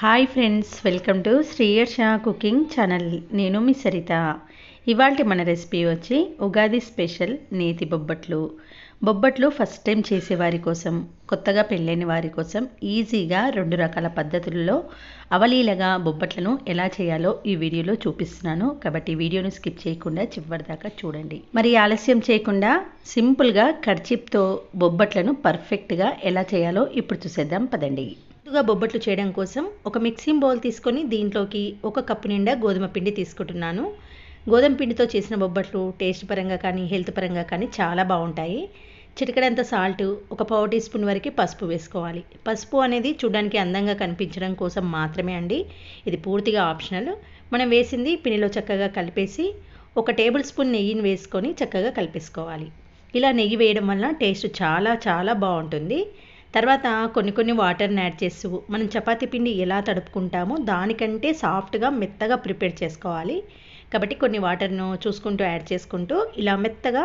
Hi friends welcome to శ్రీయర్ షా cooking channel నేను మీ సరిత. ఇవాళ మన రెసిపీ వచ్చి ఉగాది స్పెషల్ నేతి బొబ్బట్లు. బొబ్బట్లు ఫస్ట్ టైం చేసేవారి కోసం కొత్తగా పెళ్ళైన వారి కోసం ఈజీగా రెండు రకాల పద్ధతుల్లో అవలీలగా బొబ్బట్లను ఎలా చేయాలో ఈ వీడియోలో చూపిస్తున్నాను. కాబట్టి వీడియోను స్కిప్ చేయకుండా చివరి దాకా చూడండి. మరి ఆలస్యం చేయకుండా సింపుల్గా కర్చిప్తో బొబ్బట్లను పర్ఫెక్ట్గా ఎలా చేయాలో ఇప్పుడు చూసేద్దాం పదండి. ముందుగా బొబ్బట్లు చేయడం కోసం ఒక మిక్సింగ్ బౌల్ తీసుకొని దీంట్లోకి ఒక కప్పు నిండా గోధుమ పిండి తీసుకుంటున్నాను. గోధుమ పిండితో చేసిన బొబ్బట్లు టేస్ట్ పరంగా కానీ హెల్త్ పరంగా కానీ చాలా బాగుంటాయి. చిటికడంత సాల్ట్ ఒక పావు టీ స్పూన్ వరకు పసుపు వేసుకోవాలి. పసుపు అనేది చూడడానికి అందంగా కనిపించడం కోసం మాత్రమే అండి. ఇది పూర్తిగా ఆప్షనల్. మనం వేసింది పిండిలో చక్కగా కలిపేసి ఒక టేబుల్ స్పూన్ నెయ్యిని వేసుకొని చక్కగా కలిపేసుకోవాలి. ఇలా నెయ్యి వేయడం వల్ల టేస్ట్ చాలా చాలా బాగుంటుంది. తర్వాత కొన్ని కొన్ని వాటర్ని యాడ్ చేస్తూ మనం చపాతి పిండి ఎలా తడుపుకుంటామో దానికంటే సాఫ్ట్గా మెత్తగా ప్రిపేర్ చేసుకోవాలి. కాబట్టి కొన్ని వాటర్ను చూసుకుంటూ యాడ్ చేసుకుంటూ ఇలా మెత్తగా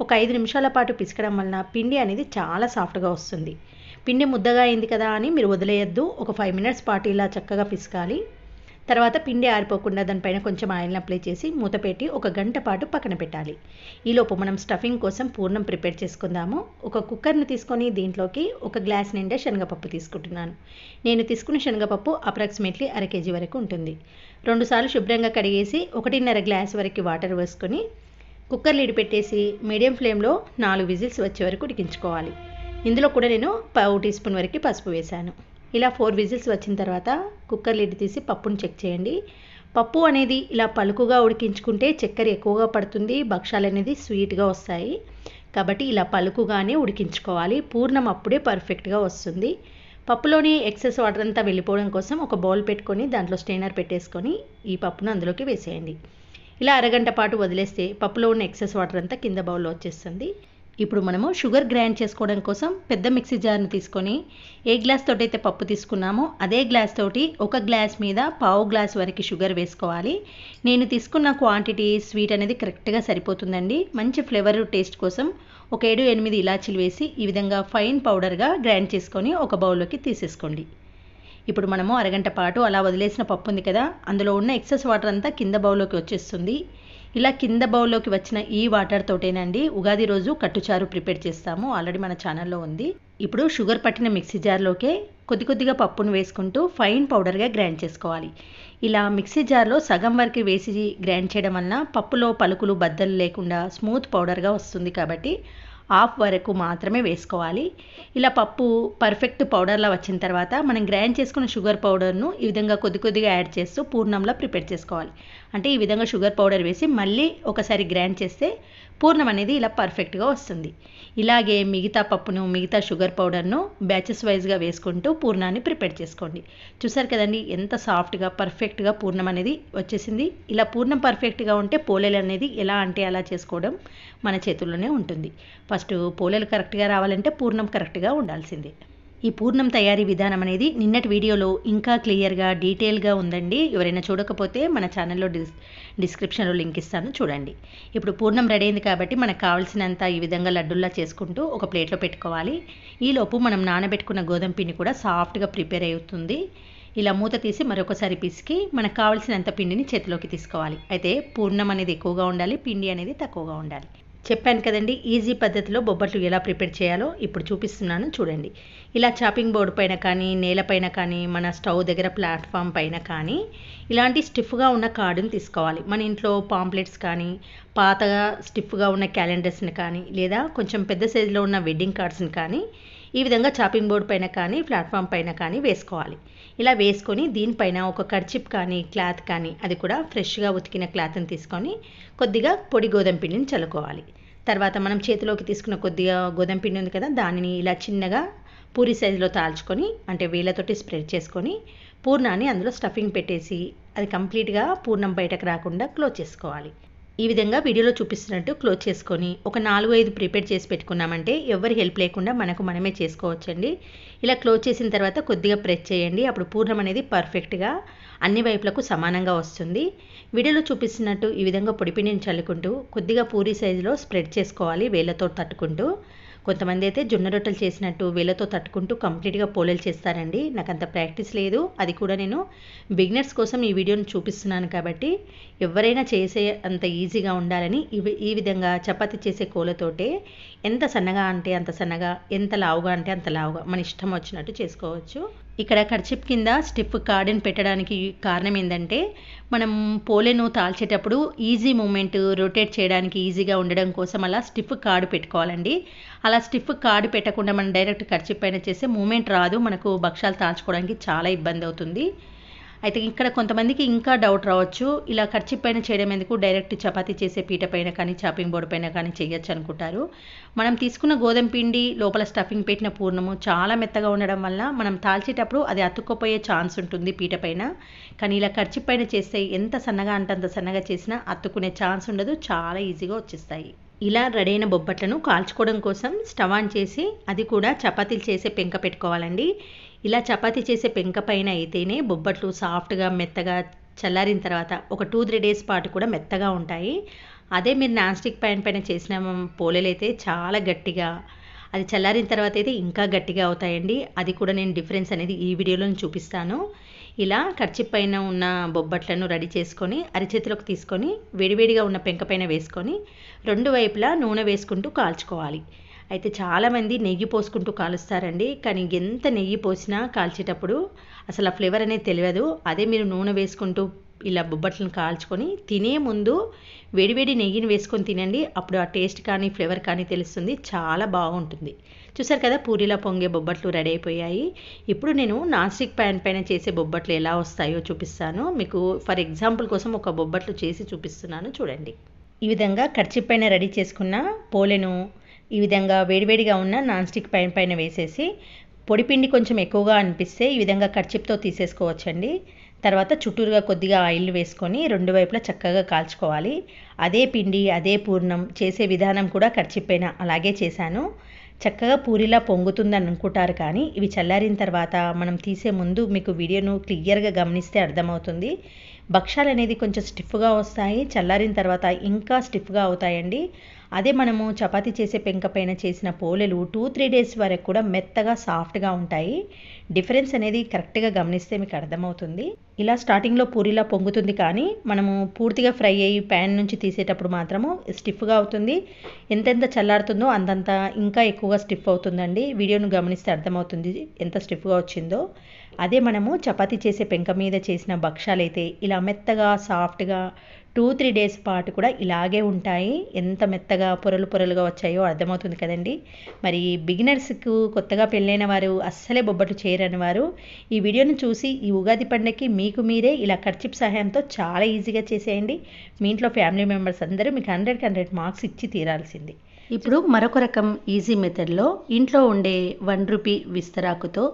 ఒక ఐదు నిమిషాల పాటు పిసకడం వలన పిండి అనేది చాలా సాఫ్ట్గా వస్తుంది. పిండి ముద్దగా అయింది కదా అని మీరు వదిలేయద్దు. ఒక ఫైవ్ మినిట్స్ పాటు ఇలా చక్కగా పిసకాలి. తర్వాత పిండి ఆరిపోకుండా దానిపైన కొంచెం ఆయిల్ని అప్లై చేసి మూత పెట్టి ఒక గంట పాటు పక్కన పెట్టాలి. ఈలోపు మనం స్టఫింగ్ కోసం పూర్ణం ప్రిపేర్ చేసుకుందాము. ఒక కుక్కర్ని తీసుకొని దీంట్లోకి ఒక గ్లాస్ నిండా శనగపప్పు తీసుకుంటున్నాను. నేను తీసుకున్న శనగపప్పు అప్రాక్సిమేట్లీ అర కేజీ వరకు ఉంటుంది. రెండుసార్లు శుభ్రంగా కడిగేసి ఒకటిన్నర గ్లాస్ వరకు వాటర్ వేసుకొని కుక్కర్ లీడ్ పెట్టేసి మీడియం ఫ్లేమ్లో నాలుగు విజిల్స్ వచ్చే వరకు ఉడికించుకోవాలి. ఇందులో కూడా నేను పావు టీ స్పూన్ వరకు పసుపు వేశాను. ఇలా ఫోర్ విజిల్స్ వచ్చిన తర్వాత కుక్కర్ లిడ్ తీసి పప్పును చెక్ చేయండి. పప్పు అనేది ఇలా పలుకుగా ఉడికించుకుంటే చక్కెర ఎక్కువగా పడుతుంది భక్షాలు అనేది స్వీట్గా వస్తాయి. కాబట్టి ఇలా పలుకుగానే ఉడికించుకోవాలి. పూర్ణం అప్పుడే పర్ఫెక్ట్గా వస్తుంది. పప్పులోని ఎక్సెస్ వాటర్ అంతా వెళ్ళిపోవడం కోసం ఒక బౌల్ పెట్టుకొని దాంట్లో స్టెయినర్ పెట్టేసుకొని ఈ పప్పును అందులోకి వేసేయండి. ఇలా అరగంట పాటు వదిలేస్తే పప్పులో ఉన్న ఎక్సెస్ వాటర్ అంతా కింద బౌల్లో వచ్చేస్తుంది. ఇప్పుడు మనము షుగర్ గ్రైండ్ చేసుకోవడం కోసం పెద్ద మిక్సీ జార్ని తీసుకొని ఏ గ్లాస్ తోటి అయితే పప్పు తీసుకున్నామో అదే గ్లాస్ తోటి ఒక గ్లాస్ మీద పావు గ్లాస్ వరకు షుగర్ వేసుకోవాలి. నేను తీసుకున్న క్వాంటిటీ స్వీట్ అనేది కరెక్ట్గా సరిపోతుందండి. మంచి ఫ్లేవర్ టేస్ట్ కోసం ఒక ఏడు ఎనిమిది ఇలాచీలు వేసి ఈ విధంగా ఫైన్ పౌడర్గా గ్రైండ్ చేసుకొని ఒక బౌల్లోకి తీసేసుకోండి. ఇప్పుడు మనము అరగంట పాటు అలా వదిలేసిన పప్పు ఉంది కదా అందులో ఉన్న ఎక్సెస్ వాటర్ అంతా కింద బౌల్లోకి వచ్చేస్తుంది. ఇలా కింద బౌల్లోకి వచ్చిన ఈ వాటర్ తోటేనండి. ఉగాది రోజు కట్టుచారు ప్రిపేర్ చేస్తాము. ఆల్రెడీ మన ఛానల్లో ఉంది. ఇప్పుడు షుగర్ పట్టిన మిక్సీ జార్లోకే కొద్ది కొద్దిగా పప్పును వేసుకుంటూ ఫైన్ పౌడర్గా గ్రైండ్ చేసుకోవాలి. ఇలా మిక్సీ జార్లో సగం వరకు వేసి గ్రైండ్ చేయడం వలన పప్పులో పలుకులు బద్దలు లేకుండా స్మూత్ పౌడర్గా వస్తుంది కాబట్టి హాఫ్ వరకు మాత్రమే వేసుకోవాలి. ఇలా పప్పు పర్ఫెక్ట్ పౌడర్లా వచ్చిన తర్వాత మనం గ్రైండ్ చేసుకున్న షుగర్ పౌడర్ను ఈ విధంగా కొద్ది కొద్దిగా యాడ్ చేస్తూ పూర్ణంలో ప్రిపేర్ చేసుకోవాలి. అంటే ఈ విధంగా షుగర్ పౌడర్ వేసి మళ్ళీ ఒకసారి గ్రైండ్ చేస్తే పూర్ణం అనేది ఇలా పర్ఫెక్ట్గా వస్తుంది. ఇలాగే మిగతా పప్పును మిగతా షుగర్ పౌడర్ను బ్యాచెస్ వైజ్గా వేసుకుంటూ పూర్ణాన్ని ప్రిపేర్ చేసుకోండి. చూసారు కదండి ఎంత సాఫ్ట్గా పర్ఫెక్ట్గా పూర్ణం అనేది వచ్చేసింది. ఇలా పూర్ణం పర్ఫెక్ట్గా ఉంటే పోలేలు అనేది ఎలా అంటే అలా చేసుకోవడం మన చేతుల్లోనే ఉంటుంది. ఫస్ట్ పోలేలు కరెక్ట్గా రావాలంటే పూర్ణం కరెక్ట్గా ఉండాల్సిందే. ఈ పూర్ణం తయారీ విధానం అనేది నిన్నటి వీడియోలో ఇంకా క్లియర్గా డీటెయిల్గా ఉందండి. ఎవరైనా చూడకపోతే మన ఛానల్లో డిస్ డిస్క్రిప్షన్లో లింక్ ఇస్తాను. చూడండి. ఇప్పుడు పూర్ణం రెడీ అయింది కాబట్టి మనకు కావాల్సినంత ఈ విధంగా లడ్డుల్లా చేసుకుంటూ ఒక ప్లేట్లో పెట్టుకోవాలి. ఈలోపు మనం నానబెట్టుకున్న గోధుమ పిండి కూడా సాఫ్ట్గా ప్రిపేర్ అవుతుంది. ఇలా మూత తీసి మరొకసారి పిసికి మనకు కావాల్సినంత పిండిని చేతిలోకి తీసుకోవాలి. అయితే పూర్ణం అనేది ఎక్కువగా ఉండాలి పిండి అనేది తక్కువగా ఉండాలి. చెప్పాను కదండి ఈజీ పద్ధతిలో బొబ్బట్లు ఎలా ప్రిపేర్ చేయాలో ఇప్పుడు చూపిస్తున్నాను చూడండి. ఇలా చాపింగ్ బోర్డు పైన కానీ నేలపైన కానీ మన స్టవ్ దగ్గర ప్లాట్ఫామ్ పైన కానీ ఇలాంటి స్టిఫ్గా ఉన్న కార్డుని తీసుకోవాలి. మన ఇంట్లో పాంప్లెట్స్ కానీ పాతగా స్టిఫ్గా ఉన్న క్యాలెండర్స్ని కానీ లేదా కొంచెం పెద్ద సైజులో ఉన్న వెడ్డింగ్ కార్డ్స్ని కానీ ఈ విధంగా చాపింగ్ బోర్డు పైన కానీ ప్లాట్ఫామ్ పైన కానీ వేసుకోవాలి. ఇలా వేసుకొని దీనిపైన ఒక కర్చిప్ కానీ క్లాత్ కానీ అది కూడా ఫ్రెష్గా ఉతికిన క్లాత్ని తీసుకొని కొద్దిగా పొడి గోధుమ పిండిని చల్లుకోవాలి. తర్వాత మనం చేతిలోకి తీసుకున్న కొద్దిగా గోధుమ పిండి ఉంది కదా దానిని ఇలా చిన్నగా పూరి సైజులో తాల్చుకొని అంటే వేళ్ళతోటి స్ప్రెడ్ చేసుకొని పూర్ణాన్ని అందులో స్టఫింగ్ పెట్టేసి అది కంప్లీట్గా పూర్ణం బయటకు రాకుండా క్లోజ్ చేసుకోవాలి. ఈ విధంగా వీడియోలో చూపిస్తున్నట్టు క్లోజ్ చేసుకొని ఒక నాలుగు ఐదు ప్రిపేర్ చేసి పెట్టుకున్నామంటే ఎవరి హెల్ప్ లేకుండా మనకు మనమే చేసుకోవచ్చండి. ఇలా క్లోజ్ చేసిన తర్వాత కొద్దిగా ప్రెస్ చేయండి. అప్పుడు పూర్ణం అనేది పర్ఫెక్ట్గా అన్ని వైపులకు సమానంగా వస్తుంది. వీడియోలో చూపిస్తున్నట్టు ఈ విధంగా పొడిపిండిని చల్లుకుంటూ కొద్దిగా పూరి సైజులో స్ప్రెడ్ చేసుకోవాలి వేళ్ళతో తట్టుకుంటూ. కొంతమంది అయితే జొన్న రొట్టెలు చేసినట్టు వేలతో తట్టుకుంటూ కంప్లీట్గా పోలేలు చేస్తారండి. నాకు అంత ప్రాక్టీస్ లేదు. అది కూడా నేను బిగినర్స్ కోసం ఈ వీడియోని చూపిస్తున్నాను కాబట్టి ఎవరైనా చేసే అంత ఈజీగా ఉండాలని ఇవి ఈ విధంగా చపాతి చేసే కోలతోటే ఎంత సన్నగా అంటే అంత సన్నగా ఎంత లావుగా అంటే అంత లావుగా మన ఇష్టం వచ్చినట్టు చేసుకోవచ్చు. ఇక్కడ కర్చిప్ కింద స్టిఫ్ కార్డెన్ పెట్టడానికి కారణం ఏంటంటే మనం పోలేను తాల్చేటప్పుడు ఈజీ మూమెంట్ రొటేట్ చేయడానికి ఈజీగా ఉండడం కోసం అలా స్టిఫ్ కార్డు పెట్టుకోవాలండి. అలా స్టిఫ్ కార్డు పెట్టకుండా మనం డైరెక్ట్ కర్చిప్ పైన చేస్తే మూమెంట్ రాదు మనకు భక్షాలు తాల్చుకోవడానికి చాలా ఇబ్బంది అవుతుంది అయితే ఇక్కడ కొంతమందికి ఇంకా డౌట్ రావచ్చు. ఇలా ఖర్చు పైన చేయడం ఎందుకు? డైరెక్ట్ చపాతీ చేసే పీట పైన కానీ చాపింగ్ బోర్డు పైన కానీ చేయొచ్చు అనుకుంటారు. మనం తీసుకున్న గోధుమ పిండి లోపల స్టఫింగ్ పెట్టిన పూర్ణము చాలా మెత్తగా ఉండడం వల్ల మనం తాల్చేటప్పుడు అది అతుక్కపోయే ఛాన్స్ ఉంటుంది పీట పైన. కానీ ఇలా ఖర్చు పైన చేస్తే ఎంత సన్నగా అంటే అంత సన్నగా చేసినా అతుక్కునే ఛాన్స్ ఉండదు చాలా ఈజీగా వచ్చేస్తాయి. ఇలా రెడీ అయిన బొబ్బట్లను కాల్చుకోవడం కోసం స్టవ్ ఆన్ చేసి అది కూడా చపాతీలు చేసే పెంక పెట్టుకోవాలండి. ఇలా చపాతీ చేసే పెంక పైన అయితేనే బొబ్బట్లు సాఫ్ట్గా మెత్తగా చల్లారిన తర్వాత ఒక టూ త్రీ డేస్ పాటు కూడా మెత్తగా ఉంటాయి. అదే మీరు నాన్ స్టిక్ ప్యాన్ పైన చేసిన పోలేలు అయితే చాలా గట్టిగా అది చల్లారిన తర్వాత అయితే ఇంకా గట్టిగా అవుతాయండి. అది కూడా నేను డిఫరెన్స్ అనేది ఈ వీడియోలో చూపిస్తాను. ఇలా ఖర్చు పైన ఉన్న బొబ్బట్లను రెడీ చేసుకొని అరిచేతిలోకి తీసుకొని వేడివేడిగా ఉన్న పెంక పైన వేసుకొని రెండు వైపులా నూనె వేసుకుంటూ కాల్చుకోవాలి. అయితే చాలామంది నెయ్యి పోసుకుంటూ కాలుస్తారండి. కానీ ఎంత నెయ్యి పోసినా కాల్చేటప్పుడు అసలు ఆ ఫ్లేవర్ అనేది తెలియదు. అదే మీరు నూనె వేసుకుంటూ ఇలా బొబ్బట్లను కాల్చుకొని తినే ముందు వేడివేడి నెయ్యిని వేసుకొని తినండి. అప్పుడు ఆ టేస్ట్ కానీ ఫ్లేవర్ కానీ తెలుస్తుంది. చాలా బాగుంటుంది. చూసారు కదా పూరిలా పొంగే బొబ్బట్లు రెడీ అయిపోయాయి. ఇప్పుడు నేను నాన్ స్టిక్ ప్యాన్ పైన చేసే బొబ్బట్లు ఎలా వస్తాయో చూపిస్తాను. మీకు ఫర్ ఎగ్జాంపుల్ కోసం ఒక బొబ్బట్లు చేసి చూపిస్తున్నాను. చూడండి. ఈ విధంగా కర్చిప్ పైన రెడీ చేసుకున్న పోలెను ఈ విధంగా వేడివేడిగా ఉన్న నాన్ స్టిక్ పైన పైన వేసేసి పొడిపిండి కొంచెం ఎక్కువగా అనిపిస్తే ఈ విధంగా కర్చిప్తో తీసేసుకోవచ్చండి. తర్వాత చుట్టూరుగా కొద్దిగా ఆయిల్ వేసుకొని రెండు వైపులా చక్కగా కాల్చుకోవాలి. అదే పిండి అదే పూర్ణం చేసే విధానం కూడా కర్చిప్పైన అలాగే చేశాను. చక్కగా పూరిలా పొంగుతుందని అనుకుంటారు కానీ ఇవి చల్లారిన తర్వాత మనం తీసే ముందు మీకు వీడియోను క్లియర్గా గమనిస్తే అర్థమవుతుంది. భక్షాలు అనేది కొంచెం స్టిఫ్గా వస్తాయి చల్లారిన తర్వాత ఇంకా స్టిఫ్గా అవుతాయండి. అదే మనము చపాతి చేసే పెంక పైన చేసిన పోలెలు టూ త్రీ డేస్ వరకు కూడా మెత్తగా సాఫ్ట్గా ఉంటాయి. డిఫరెన్స్ అనేది కరెక్ట్గా గమనిస్తే మీకు అర్థమవుతుంది. ఇలా స్టార్టింగ్లో పూరిలా పొంగుతుంది కానీ మనము పూర్తిగా ఫ్రై అయ్యి ప్యాన్ నుంచి తీసేటప్పుడు మాత్రము స్టిఫ్గా అవుతుంది. ఎంతెంత చల్లారుతుందో అంతంత ఇంకా ఎక్కువగా స్టిఫ్ అవుతుందండి. వీడియోను గమనిస్తే అర్థమవుతుంది ఎంత స్టిఫ్గా వచ్చిందో. అదే మనము చపాతీ చేసే పెంక మీద చేసిన భక్షాలు అయితే ఇలా మెత్తగా సాఫ్ట్గా టూ త్రీ డేస్ పాటు కూడా ఇలాగే ఉంటాయి. ఎంత మెత్తగా పొరలు పొరలుగా వచ్చాయో అర్థమవుతుంది కదండి. మరి బిగినర్స్కు కొత్తగా పెళ్ళైన వారు అస్సలే బొబ్బట్లు చేయరని వారు ఈ వీడియోను చూసి ఈ ఉగాది పండగకి మీకు మీరే ఇలా ఖర్చిప్ సహాయంతో చాలా ఈజీగా చేసేయండి. మీ ఇంట్లో ఫ్యామిలీ మెంబర్స్ అందరూ మీకు హండ్రెడ్కి హండ్రెడ్ మార్క్స్ ఇచ్చి తీరాల్సింది. ఇప్పుడు మరొక రకం ఈజీ మెథడ్లో ఇంట్లో ఉండే వన్ రూపీ విస్తరాకుతో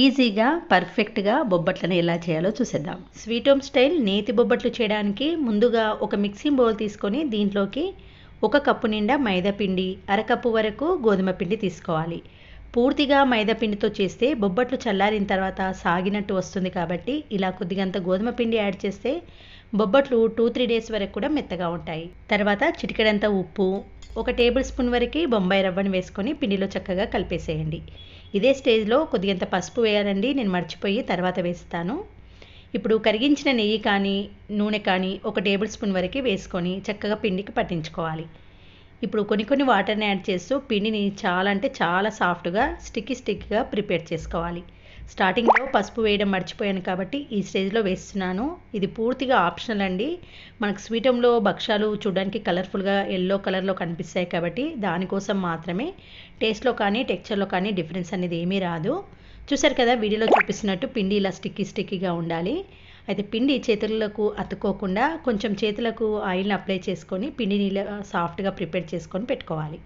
ఈజీగా పర్ఫెక్ట్గా బొబ్బట్లను ఎలా చేయాలో చూసేద్దాం. స్వీట్ హోమ్ స్టైల్ నేతి బొబ్బట్లు చేయడానికి ముందుగా ఒక మిక్సింగ్ బౌల్ తీసుకొని దీంట్లోకి ఒక కప్పు నిండా మైదా పిండి అరకప్పు వరకు గోధుమ పిండి తీసుకోవాలి. పూర్తిగా మైదా పిండితో చేస్తే బొబ్బట్లు చల్లారిన తర్వాత సాగినట్టు వస్తుంది కాబట్టి ఇలా కొద్దిగంత గోధుమ పిండి యాడ్ చేస్తే బొబ్బట్లు టూ త్రీ డేస్ వరకు కూడా మెత్తగా ఉంటాయి. తర్వాత చిటికెడంత ఉప్పు ఒక టేబుల్ స్పూన్ వరకు బొంబాయి రవ్వను వేసుకొని పిండిలో చక్కగా కలిపేసేయండి. ఇదే స్టేజ్లో కొద్దిగంత పసుపు వేయాలండి. నేను మర్చిపోయి తర్వాత వేస్తాను. ఇప్పుడు కరిగించిన నెయ్యి కానీ నూనె కానీ ఒక టేబుల్ స్పూన్ వరకు వేసుకొని చక్కగా పిండికి పట్టించుకోవాలి. ఇప్పుడు కొన్ని కొన్ని వాటర్ని యాడ్ చేస్తూ పిండిని చాలా అంటే చాలా సాఫ్ట్గా స్టిక్కీ స్టిక్గా ప్రిపేర్ చేసుకోవాలి. స్టార్టింగ్లో పసుపు వేయడం మర్చిపోయాను కాబట్టి ఈ స్టేజ్లో వేస్తున్నాను. ఇది పూర్తిగా ఆప్షనల్ అండి. మనకు స్వీటంలో భక్షాలు చూడడానికి కలర్ఫుల్గా ఎల్లో కలర్లో కనిపిస్తాయి కాబట్టి దానికోసం మాత్రమే. టేస్ట్లో కానీ టెక్చర్లో కానీ డిఫరెన్స్ అనేది ఏమీ రాదు. చూసారు కదా వీడియోలో చూపిస్తున్నట్టు పిండి ఇలా స్టిక్కీ స్టిక్కీగా ఉండాలి. అయితే పిండి చేతులకు అతుక్కోకుండా కొంచెం చేతులకు ఆయిల్ని అప్లై చేసుకొని పిండిని ఇలా సాఫ్ట్గా ప్రిపేర్ చేసుకొని పెట్టుకోవాలి.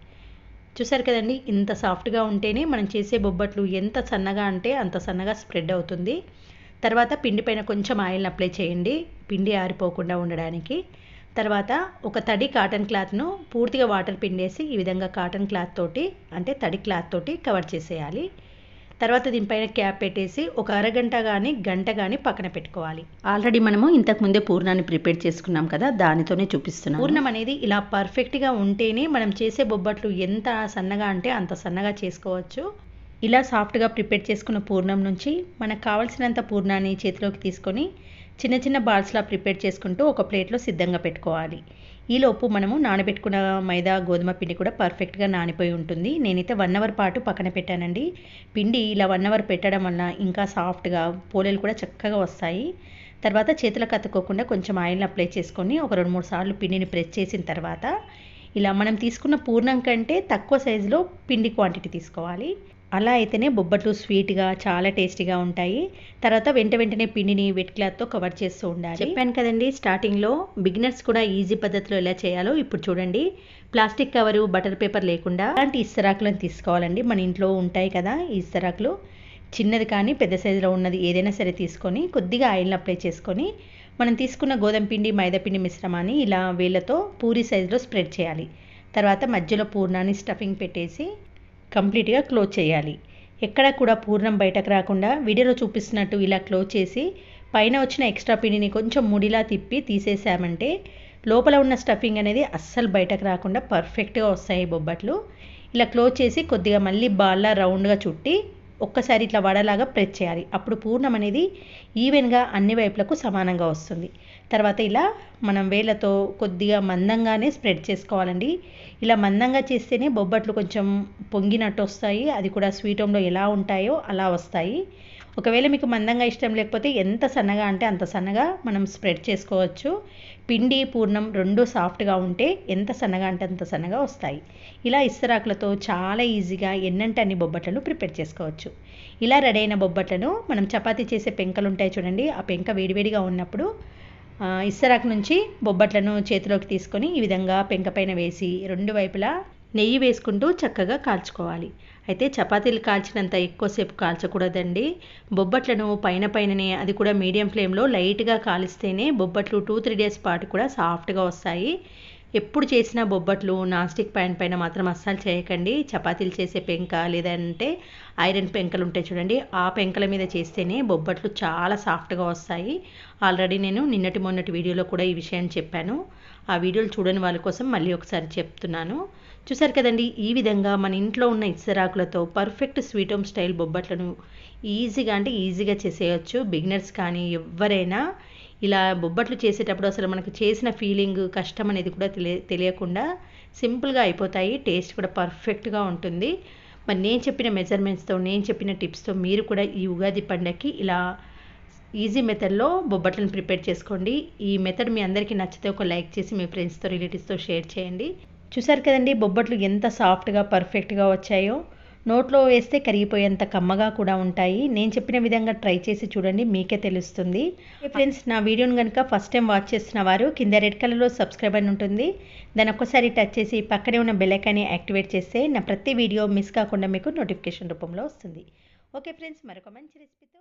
చూసారు కదండి ఇంత సాఫ్ట్గా ఉంటేనే మనం చేసే బొబ్బట్లు ఎంత సన్నగా అంటే అంత సన్నగా స్ప్రెడ్ అవుతుంది. తర్వాత పిండి పైన కొంచెం ఆయిల్ని అప్లై చేయండి పిండి ఆరిపోకుండా ఉండడానికి. తర్వాత ఒక తడి కాటన్ క్లాత్ను పూర్తిగా వాటర్ పిండేసి ఈ విధంగా కాటన్ క్లాత్ తోటి అంటే తడి క్లాత్ తోటి కవర్ చేసేయాలి. తర్వాత దీనిపైన క్యాప్ పెట్టేసి ఒక అరగంట కానీ గంట కానీ పక్కన పెట్టుకోవాలి. ఆల్రెడీ మనము ఇంతకు ముందే పూర్ణాన్ని ప్రిపేర్ చేసుకున్నాం కదా దానితోనే చూపిస్తున్నాం పూర్ణం అనేది ఇలా పర్ఫెక్ట్గా ఉంటేనే మనం చేసే బొబ్బట్లు ఎంత సన్నగా అంటే అంత సన్నగా చేసుకోవచ్చు. ఇలా సాఫ్ట్గా ప్రిపేర్ చేసుకున్న పూర్ణం నుంచి మనకు కావాల్సినంత పూర్ణాన్ని చేతిలోకి తీసుకొని చిన్న చిన్న బాల్స్లా ప్రిపేర్ చేసుకుంటూ ఒక ప్లేట్లో సిద్ధంగా పెట్టుకోవాలి. ఈలోపు మనము నానబెట్టుకున్న మైదా గోధుమ పిండి కూడా పర్ఫెక్ట్గా నానిపోయి ఉంటుంది. నేనైతే వన్ అవర్ పాటు పక్కన పెట్టానండి. పిండి ఇలా వన్ అవర్ పెట్టడం వల్ల ఇంకా సాఫ్ట్గా పోలేలు కూడా చక్కగా వస్తాయి. తర్వాత చేతులకు అతుక్కోకుండా కొంచెం ఆయిల్ని అప్లై చేసుకొని ఒక రెండు మూడు సార్లు పిండిని ప్రెస్ చేసిన తర్వాత ఇలా మనం తీసుకున్న పూర్ణం కంటే తక్కువ సైజులో పిండి క్వాంటిటీ తీసుకోవాలి. అలా అయితేనే బొబ్బట్లు స్వీట్గా చాలా టేస్టీగా ఉంటాయి. తర్వాత వెంట వెంటనే పిండిని వెట్ క్లాత్తో కవర్ చేస్తూ ఉండాలి. చెప్పాను కదండి స్టార్టింగ్లో బిగినర్స్ కూడా ఈజీ పద్ధతిలో ఎలా చేయాలో ఇప్పుడు చూడండి. ప్లాస్టిక్ కవరు బటర్ పేపర్ లేకుండా అలాంటి ఇస్తరాకులను తీసుకోవాలండి. మన ఇంట్లో ఉంటాయి కదా ఈ ఇస్తరాకులు. చిన్నది కానీ పెద్ద సైజులో ఉన్నది ఏదైనా సరే తీసుకొని కొద్దిగా ఆయిల్ని అప్లై చేసుకొని మనం తీసుకున్న గోధుమ పిండి మైదా పిండి మిశ్రమాన్ని ఇలా వేళ్ళతో పూరి సైజులో స్ప్రెడ్ చేయాలి. తర్వాత మధ్యలో పూర్ణాన్ని స్టఫింగ్ పెట్టేసి కంప్లీట్గా క్లోజ్ చేయాలి. ఎక్కడా కూడా పూర్ణం బయటకు రాకుండా వీడియోలో చూపిస్తున్నట్టు ఇలా క్లోజ్ చేసి పైన వచ్చిన ఎక్స్ట్రా పిండిని కొంచెం ముడిలా తిప్పి తీసేసామంటే లోపల ఉన్న స్టఫింగ్ అనేది అస్సలు బయటకు రాకుండా పర్ఫెక్ట్గా వస్తాయి బొబ్బట్లు. ఇలా క్లోజ్ చేసి కొద్దిగా మళ్ళీ బాల్లా రౌండ్గా చుట్టి ఒక్కసారి ఇట్లా వడలాగా ప్రెస్ చేయాలి. అప్పుడు పూర్ణం అనేది ఈవెన్గా అన్ని వైపులకు సమానంగా వస్తుంది. తర్వాత ఇలా మనం వేళ్ళతో కొద్దిగా మందంగానే స్ప్రెడ్ చేసుకోవాలండి. ఇలా మందంగా చేస్తేనే బొబ్బట్లు కొంచెం పొంగినట్టు వస్తాయి. అది కూడా స్వీట్ హోమ్లో ఎలా ఉంటాయో అలా వస్తాయి. ఒకవేళ మీకు మందంగా ఇష్టం లేకపోతే ఎంత సన్నగా అంటే అంత సన్నగా మనం స్ప్రెడ్ చేసుకోవచ్చు. పిండి పూర్ణం రెండు సాఫ్ట్గా ఉంటే ఎంత సన్నగా అంటే అంత సన్నగా వస్తాయి. ఇలా ఇస్తరాకులతో చాలా ఈజీగా ఎన్నంటే అన్ని బొబ్బట్లను ప్రిపేర్ చేసుకోవచ్చు. ఇలా రెడీ అయిన బొబ్బట్లను మనం చపాతీ చేసే పెంకలు ఉంటాయి చూడండి ఆ పెంక వేడివేడిగా ఉన్నప్పుడు ఇస్తరాకు నుంచి బొబ్బట్లను చేతిలోకి తీసుకొని ఈ విధంగా పెంక పైన వేసి రెండు వైపులా నెయ్యి వేసుకుంటూ చక్కగా కాల్చుకోవాలి. అయితే చపాతీలు కాల్చినంత ఎక్కువసేపు కాల్చకూడదండి. బొబ్బట్లను పైన పైననే అది కూడా మీడియం ఫ్లేమ్లో లైట్గా కాలిస్తేనే బొబ్బట్లు టూ త్రీ డేస్ పాటు కూడా సాఫ్ట్గా వస్తాయి. ఎప్పుడు చేసిన బొబ్బట్లు నాన్ స్టిక్ ప్యాన్ పైన మాత్రం అస్సలు చేయకండి. చపాతీలు చేసే పెంక లేదంటే ఐరన్ పెంకలు ఉంటాయి చూడండి ఆ పెంకల మీద చేస్తేనే బొబ్బట్లు చాలా సాఫ్ట్గా వస్తాయి. ఆల్రెడీ నేను నిన్నటి మొన్నటి వీడియోలో కూడా ఈ విషయాన్ని చెప్పాను. ఆ వీడియోలు చూడని వాళ్ళ కోసం మళ్ళీ ఒకసారి చెప్తున్నాను. చూసారు కదండి ఈ విధంగా మన ఇంట్లో ఉన్న ఇసరాకులతో పర్ఫెక్ట్ స్వీట్ హోమ్ స్టైల్ బొబ్బట్లను ఈజీగా అంటే ఈజీగా చేసేయచ్చు. బిగినర్స్ కానీ ఎవరైనా ఇలా బొబ్బట్లు చేసేటప్పుడు అసలు మనకు చేసిన ఫీలింగ్ కష్టం అనేది కూడా తెలియ తెలియకుండా సింపుల్గా అయిపోతాయి. టేస్ట్ కూడా పర్ఫెక్ట్గా ఉంటుంది. మరి నేను చెప్పిన మెజర్మెంట్స్తో నేను చెప్పిన టిప్స్తో మీరు కూడా ఈ ఉగాది పండగకి ఇలా ఈజీ మెథడ్లో బొబ్బట్లను ప్రిపేర్ చేసుకోండి. ఈ మెథడ్ మీ అందరికీ నచ్చితే ఒక లైక్ చేసి మీ ఫ్రెండ్స్తో రిలేటివ్స్తో షేర్ చేయండి. చూసారు కదండి బొబ్బట్లు ఎంత సాఫ్ట్గా పర్ఫెక్ట్గా వచ్చాయో. నోట్లో వేస్తే కరిగిపోయేంత కమ్మగా కూడా ఉంటాయి. నేను చెప్పిన విధంగా ట్రై చేసి చూడండి మీకే తెలుస్తుంది. ఫ్రెండ్స్ నా వీడియోని కనుక ఫస్ట్ టైం వాచ్ చేస్తున్న వారు కింద రెడ్ కలర్లో సబ్స్క్రైబ్ అని ఉంటుంది. దాన్ని ఒక్కసారి టచ్ చేసి పక్కనే ఉన్న బెల్లైకాన్ని యాక్టివేట్ చేస్తే నా ప్రతి వీడియో మిస్ కాకుండా మీకు నోటిఫికేషన్ రూపంలో వస్తుంది. ఓకే ఫ్రెండ్స్ మరొక మంచి రెసిపీతో